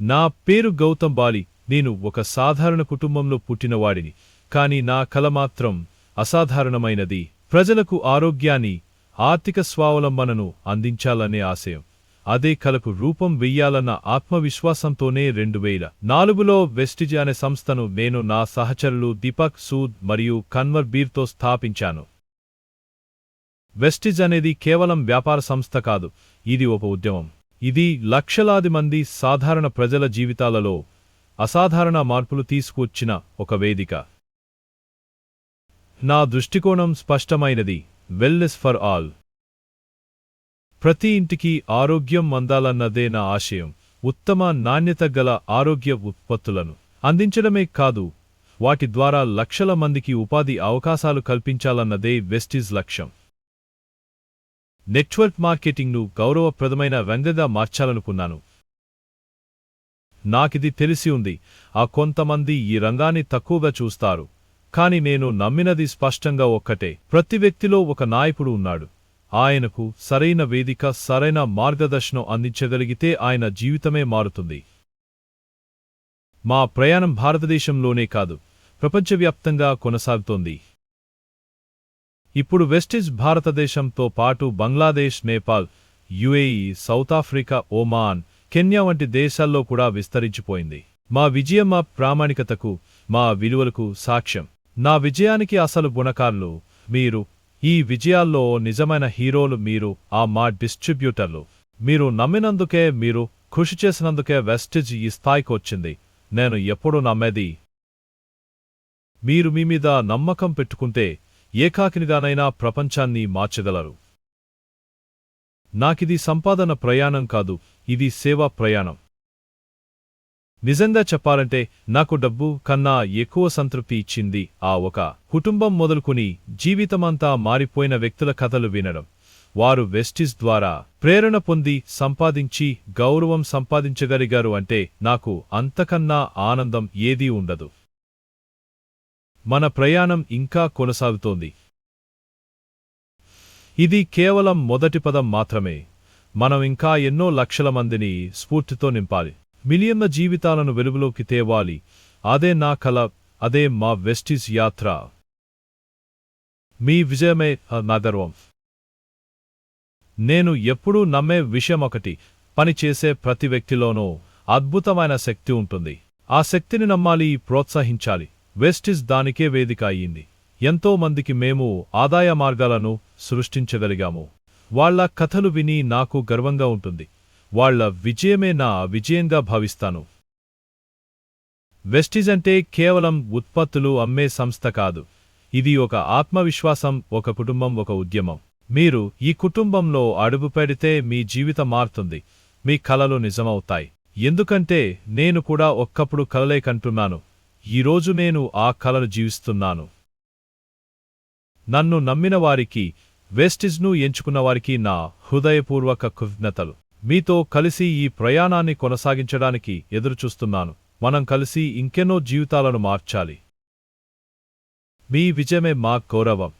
నా పేరు గౌతమ్ బాలి. నేను ఒక సాధారణ కుటుంబంలో పుట్టినవాడిని కాని నా కల మాత్రం అసాధారణమైనది. ప్రజలకు ఆరోగ్యాన్ని ఆర్థిక స్వావలంబనను అందించాలనే ఆశయం. అదే కలకు రూపం వెయ్యాలన్న ఆత్మవిశ్వాసంతోనే రెండు వేల నాలుగులో వెస్టిజ్ అనే సంస్థను నేను నా సహచరులు దీపక్ సూద్ మరియు కన్వర్ బీర్తో స్థాపించాను. వెస్టిజ్ అనేది కేవలం వ్యాపార సంస్థ కాదు. ఇది ఒక ఉద్యమం. ఇది లక్షలాది మంది సాధారణ ప్రజల జీవితాలలో అసాధారణ మార్పులు తీసుకువచ్చిన ఒక వేదిక. నా దృష్టికోణం స్పష్టమైనది. Wellness for all. ప్రతి ఇంటికి ఆరోగ్యం అందాలన్నదే నా ఆశయం. ఉత్తమ నాణ్యత గల ఆరోగ్య ఉత్పత్తులను అందించడమే కాదు వాటి ద్వారా లక్షల మందికి ఉపాధి అవకాశాలు కల్పించాలన్నదే వెస్టిజ్ లక్ష్యం. నెట్వర్క్ మార్కెటింగ్ను గౌరవప్రదమైన రంగంగా మార్చాలనుకున్నాను. నాకిది తెలిసి ఉంది ఆ కొంతమంది ఈ రంగాన్ని తక్కువగా చూస్తారు. కాని నేను నమ్మినది స్పష్టంగా ఒక్కటే. ప్రతి వ్యక్తిలో ఒక నాయకుడు ఉన్నాడు. ఆయనకు సరైన వేదిక సరైన మార్గదర్శనం అందించగలిగితే ఆయన జీవితమే మారుతుంది. మా ప్రయాణం భారతదేశంలోనే కాదు ప్రపంచవ్యాప్తంగా కొనసాగుతోంది. ఇప్పుడు వెస్టిజ్ భారతదేశంతో పాటు Bangladesh Nepal UAE South Africa Oman Kenya వంటి దేశాల్లో కూడా విస్తరించిపోయింది. మా విజయం మా ప్రామాణికతకు మా విలువలకు సాక్ష్యం. నా విజయానికి అసలు గుణకారులు మీరు. ఈ విజయాల్లో నిజమైన హీరోలు మీరు ఆ మా డిస్ట్రిబ్యూటర్లు. మీరు నమ్మినందుకే మీరు కృషి చేసినందుకే వెస్టిజ్ ఈ స్థాయికి వచ్చింది. నేను ఎప్పుడూ నమ్మేది. మీరు మీ మీద నమ్మకం పెట్టుకుంటే ఏకాకినిగానైనా ప్రపంచాన్ని మార్చగలరు. నాకిది సంపాదన ప్రయాణం కాదు ఇది సేవా ప్రయాణం. నిజంగా చెప్పాలంటే నాకు డబ్బు కన్నా ఎక్కువ సంతృప్తి ఇచ్చింది ఆ ఒక కుటుంబం మొదలుకుని జీవితమంతా మారిపోయిన వ్యక్తుల కథలు వినడం. వారు వెస్టిజ్ ద్వారా ప్రేరణ పొంది సంపాదించి గౌరవం సంపాదించగలిగారు అంటే నాకు అంతకన్నా ఆనందం ఏదీ ఉండదు. మన ప్రయాణం ఇంకా కొనసాగుతోంది. ఇది కేవలం మొదటి పదం మాత్రమే. మనం ఇంకా ఎన్నో లక్షల మందిని స్ఫూర్తితో నింపాలి. మిలియన్ల జీవితాలను వెలుగులోకి తేవాలి. అదే నా కల అదే మా వెస్టిజ్ యాత్ర. మీ విజయమే నా గర్వం. నేను ఎప్పుడూ నమ్మే విషయం ఒకటి పనిచేసే ప్రతి వ్యక్తిలోనూ అద్భుతమైన శక్తి ఉంటుంది. ఆ శక్తిని నమ్మాలి ప్రోత్సహించాలి. వెస్టిజ్ దానికే వేదిక అయ్యింది. ఎంతో మందికి మేము ఆదాయ మార్గాలను సృష్టించగలిగాము. వాళ్ళ కథలు విని నాకు గర్వంగా ఉంటుంది. వాళ్ళ విజయమే నా విజయంగా భావిస్తాను. వెస్టిజ్ అంటే కేవలం ఉత్పత్తులు అమ్మే సంస్థ కాదు. ఇది ఒక ఆత్మవిశ్వాసం ఒక కుటుంబం ఒక ఉద్యమం. మీరు ఈ కుటుంబంలో అడుగు పెడితే మీ జీవితం మారుతుంది. మీ కలలు నిజమవుతాయి. ఎందుకంటే నేను కూడా ఒక్కప్పుడు కలలే కంటున్నాను. ఈరోజు నేను ఆ కలను జీవిస్తున్నాను. నన్ను నమ్మిన వారికి వెస్టిజ్ను ఎంచుకున్నవారికి నా హృదయపూర్వక కృతజ్ఞతలు. మీతో కలిసి ఈ ప్రయాణాన్ని కొనసాగించడానికి ఎదురుచూస్తున్నాను. మనం కలిసి ఇంకెన్నో జీవితాలను మార్చాలి. మీ విజయమే మా గౌరవం.